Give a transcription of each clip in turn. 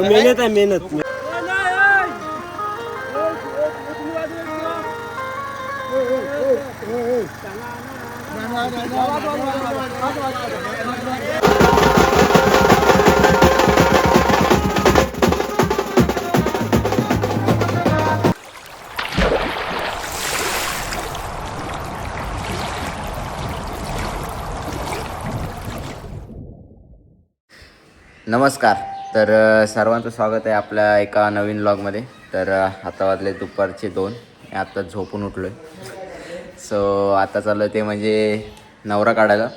आहे इतकी ती मेहनत आहे मेहनत नमस्कार तर सर्वांचं स्वागत आहे आपल्या एका नवीन ब्लॉगमध्ये तर आता वाजले दुपारचे दोन. मी आत्ता झोपून उठलो आहे सो आता चाललं ते म्हणजे नवरा काढायला.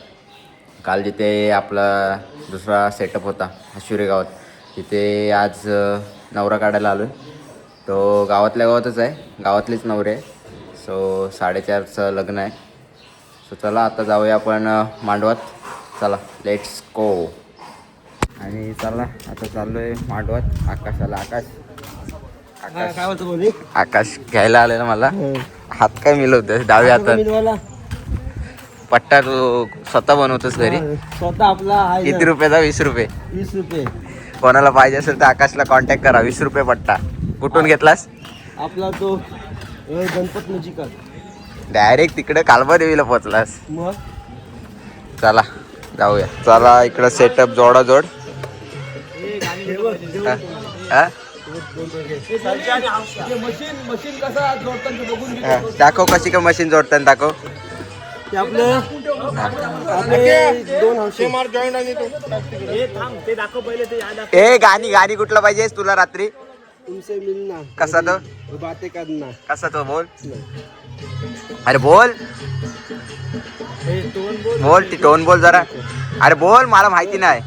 काल जिथे आपला दुसरा सेटअप होता शिवरे गावात तिथे आज नवरा काढायला आलो आहे तो गावातल्या गावातच आहे. गावातलेच नवरे आहे सो साडेचारचं लग्न आहे. सो चला आता जाऊया आपण मांडवात. चला लेट्स गो आणि चला आता चाललोय मांडवात. आकाशाला आकाश. आकाश. काय बोलतो बोली? आकाश घ्यायला आलेला मला. हात काय मिळवतोय डाव्या मी हातात. पट्टा तू स्वतः बनवतोस घरी. स्वतः आपला किती ना, रुपयाचा? वीस रुपये. वीस रुपये. कोणाला पाहिजे असेल तर आकाशला कॉन्टॅक्ट करा. वीस रुपये पट्टा. कुठून घेतलास? आपला तो गणपत मुजिका डायरेक्ट तिकडे कालबा देवीला पोचलास मग? चला जाऊया. चला इकडं सेटअप जोडाजोड. हे. हा. दाखव कशी का मशीन जोडताना दाखव. ए गाणी गाणी कुठलं पाहिजे तुला रात्री? तुमसे मिलना. कसा तो? बातें करना. कसा तो बोल. अरे बोल. बोल. बोल ती टोन बोल जरा. अरे बोल मला माहिती नाही.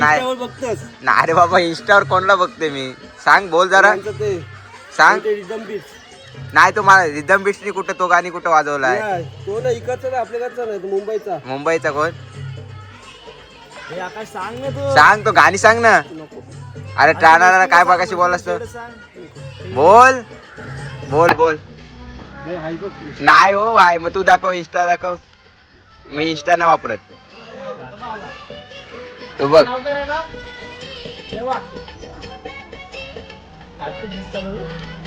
नाही अरे बाबा इंस्टावर कोणला बघते मी? सांग बोल जरा. सांग. नाही तो मला रिदम बिट्सनी कुठं तो गाणी कुठं वाजवलाय? इकडचा आपल्याकडचा नाही मुंबईचा. मुंबईचा कोण? सांग ना तू. सांग तो गाणी सांग ना. अरे टाळणारा काय बघाशी बोललास तो बोल. बोल बोल. नाही हो भाई मग तू दाखव इंस्टा दाखव. मी इंस्टा नाही वापरत. तू बघ. आणि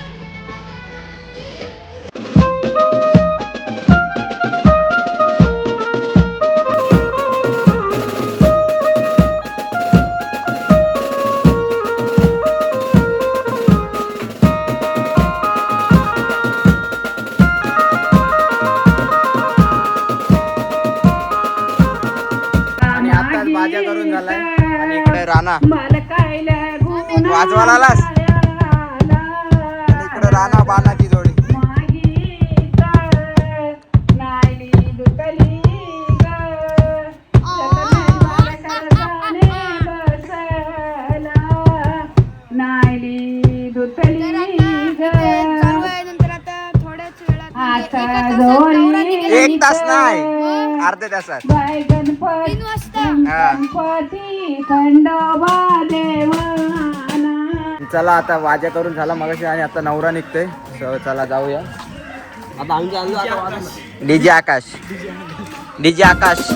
तास नाही. अर्ध्या तासात. तीन वाजता. खंडोबा देवाना. चला आता वाजा करून झाला मगाशी आणि आता नवरा निघतोय. So, चला जाऊया. डीजे आकाश. डीजे आकाश.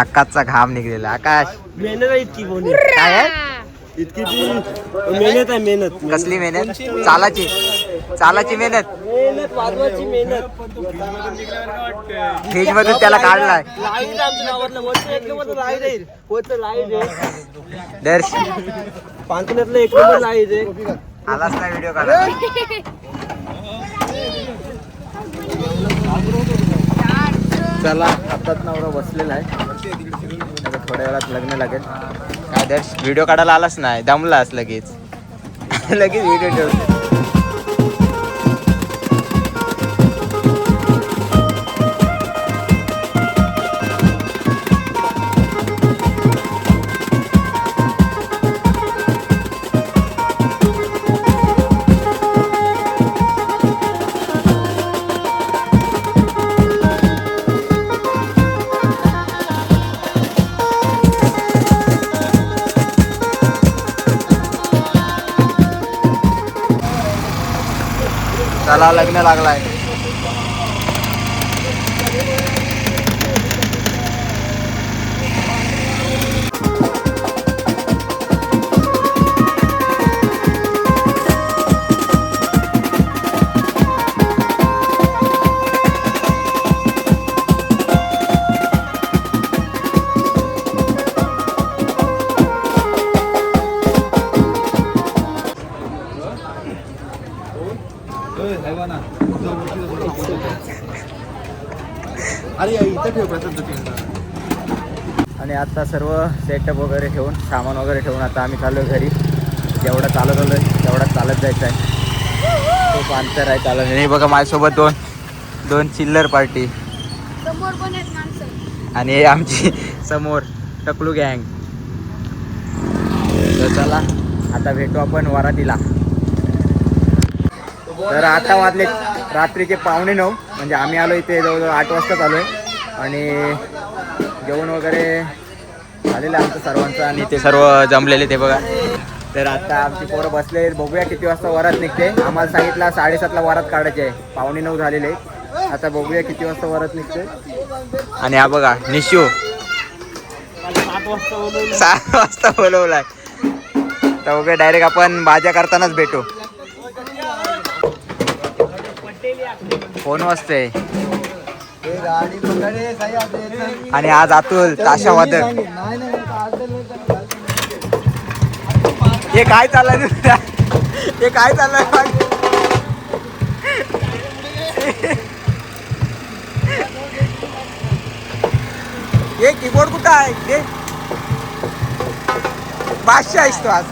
आकाशचा घाम निघलेला. आकाश. मेहनत आहे इतकी कोणी काय आहे? इतकी ती मेहनत आहे मेहनत. कसली मेहनत? चालाची. चालाची मेहनत. मेहनत वाजवायची मेहनत. फ्रीज मधून त्याला काढलाय. लाइट आमच्या गावातलं. वरचं एक नंबर लाइट आहे. वरचं लाइट आहे. दर्श. पांचण्यातलं एक नंबर लाइट आहे. आलाच ना व्हिडिओ काढा चला आताच नवरा बसलेला आहे. थोड्या वेळात लग्न लागेल. आदर्श व्हिडिओ काढायला आलाच नाही? दमलास लगेच. लगेच व्हिडिओ ठेवतो चला लग्न लागलाय. आणि आता सर्व सेटअप वगैरे ठेवून सामान वगैरे ठेवून आता आम्ही चाललो घरी. जेवढा चालत आलोय तेवढा चालत जायचं आहे खूप अंतर आहे चालत. आणि हे बघा माझ्यासोबत दोन दोन चिल्लर पार्टी आणि आमची समोर टकलू गँग तर चला आता भेटू आपण वरातीला. तर आता वाजले रात्रीचे पावणे नऊ. म्हणजे आम्ही आलो इथे जवळजवळ आठ वाजताच आलो आहे. आणि जेवण वगैरे झालेलं आमचं सर्वांचं आणि ते सर्व जमलेले ते बघा. तर आता आमची पोरं बसले बघूया किती वाजता वरात निघते. आम्हाला सांगितलं साडेसातला वरात काढायची आहे. पावणे नऊ झालेले आहे. आता बघूया किती वाजता वरात निघते. आणि हा बघा निशू. सात वाजता बोलवलं सात वाजता बोलवलाय. तर बघूया डायरेक्ट आपण भाज्या करतानाच भेटू. फोन वाजते आणि आज अतुल ताशा वादक. हे काय चाललंय? हे काय चाललंय हे कीबोर्ड कुठं आहे? ते पाचशे आहेस तू आज.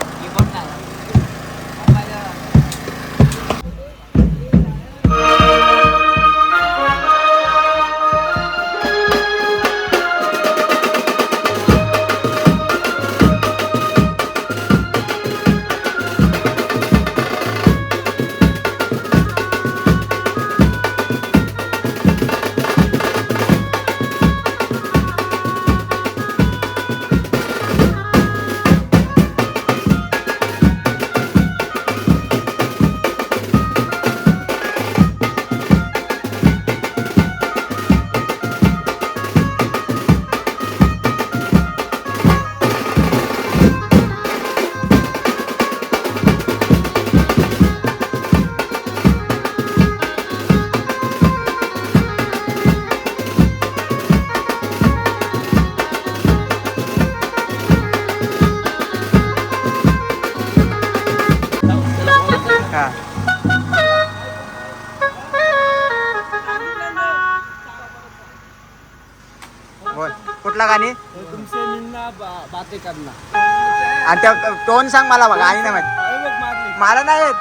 आणि त्या टोन सांग मला बघा आणि नाही माहिती. मला नाही येत.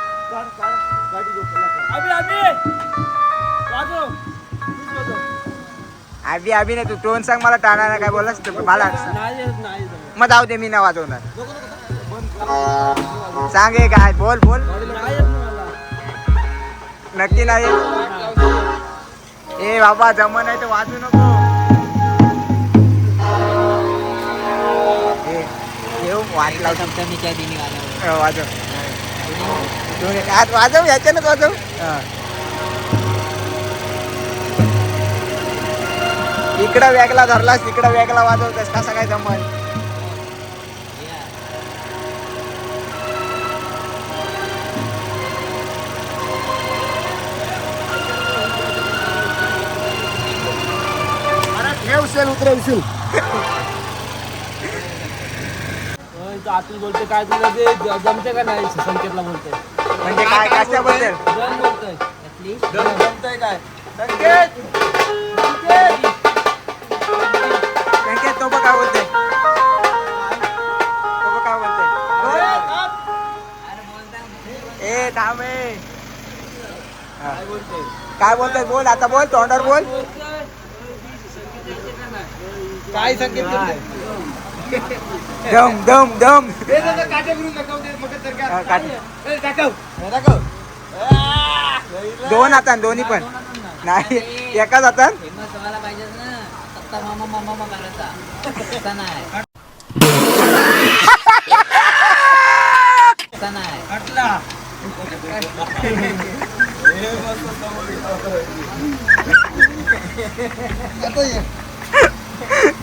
आबी आबी नाही तू टोन सांग मला टाळा नाही काय बोललास तर मला नाही नाही. मग जाऊ दे मी नाही वाजवणार. सांग काय बोल बोल. नाही ना. नक्की नाही ए बाबा जमन आहे तर वाजू नको. लावतो हो, वाजव. दोन एक हात वाजव याच्यानंच वाजव. हा. इकडं वेगळा धरलास तिकडं वेगळा वाजवतेस कसा काय जमल? उतरवशील होय, तो आतून बोलते काय तुला ते? ज- जमते का नाही? संकेतला बोलते म्हणजे काय? कशाबद्दल? जम बोलतोय जमतंय काय? संकेत! संकेत संकेत तो बघ काय बोलतोय तो बघ काय बोलतोय ए थांब ए. हा. काय बोलतोय? बोल आता बोल तोंडावर बोल. काय संकेत दम दम दम. हा, काट. दोन हातान दोन्ही पण. नाही एकाच हातान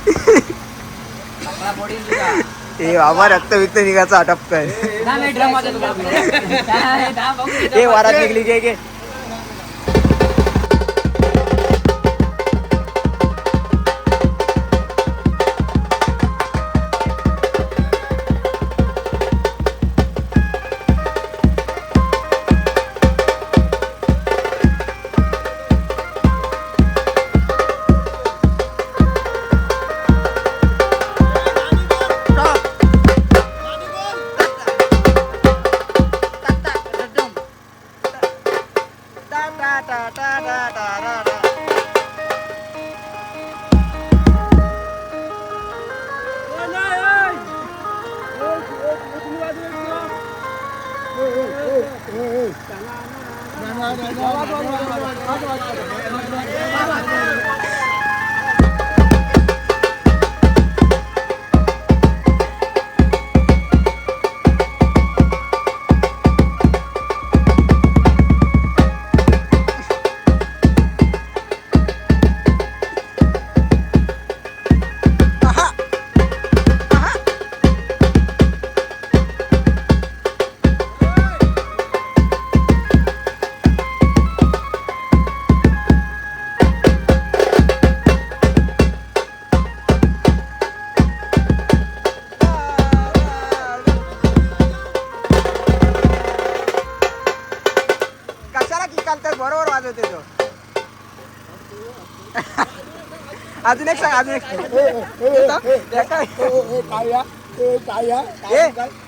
ए बाबा रक्त विक्त निघायचा अटपकय ए वारात निघली घे घे अजून एक सांग अजून एक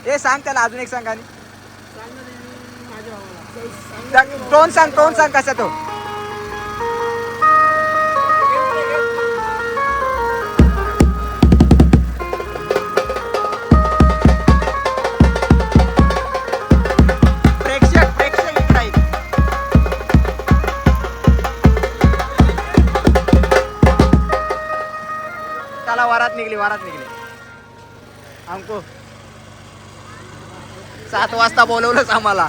ए सांग त्याला अजून एक सांग आणि टोन सांग टोन सांग कसा तो त्याला वारात निघली वारात निघली. आमको सात वाजता बोलवलंच आम्हाला.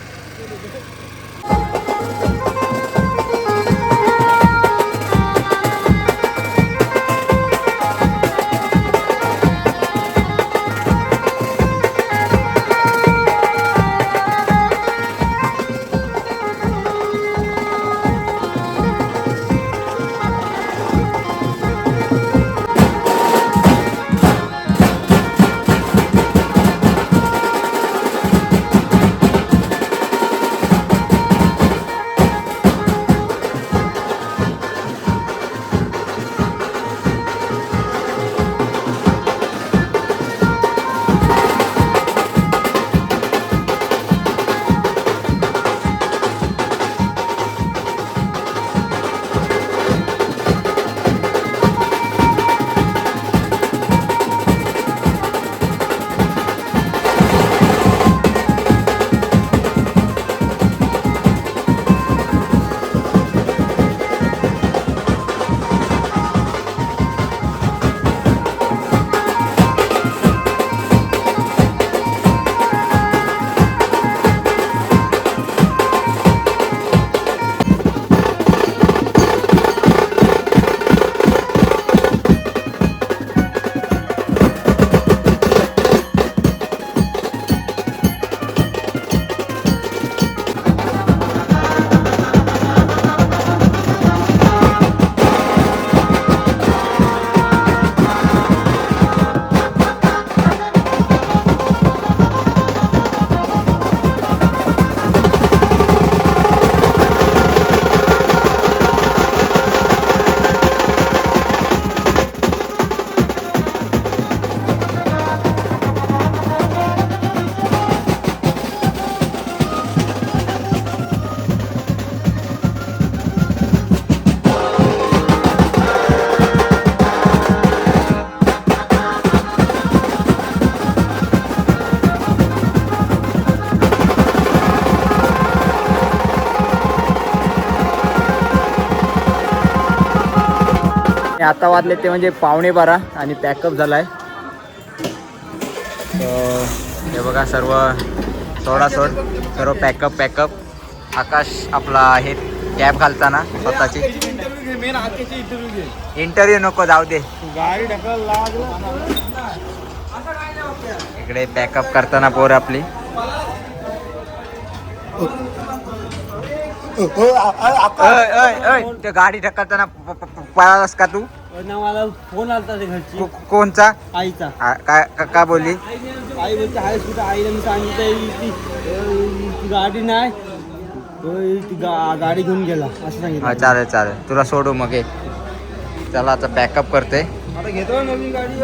आणि आता वाजले ते म्हणजे पावणे बारा आणि पॅकअप झाला आहे हे बघा सर्व सोडा सोड सर्व पॅकअप पॅकअप आकाश आपला आहे कॅब घालताना स्वतःची. इंटरव्ह्यू नको जाऊ दे. इकडे पॅकअप करताना पोर आपली. गाडी ढकलताना पळालास का तू? ना मला फोन आलता ते घरची. को- कोणचा? आईचा. आ, काय का- का बोलली? आई बोलते आहेस कुठं आईला मी सांगितलं ती अं, ती गाडी नाही. अं, ती गा- गाडी घेऊन गेला असं हा सांगितलं चालेल चालेल. तुला सोडू मग चला आता पॅकअप करते. आता घेतो नवीन गाडी.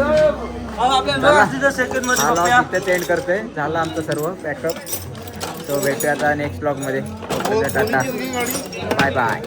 चेंज करते. झालं आमचं सर्व पॅकअप तो भेटूया आता नेक्स्ट ब्लॉगमध्ये बाय बाय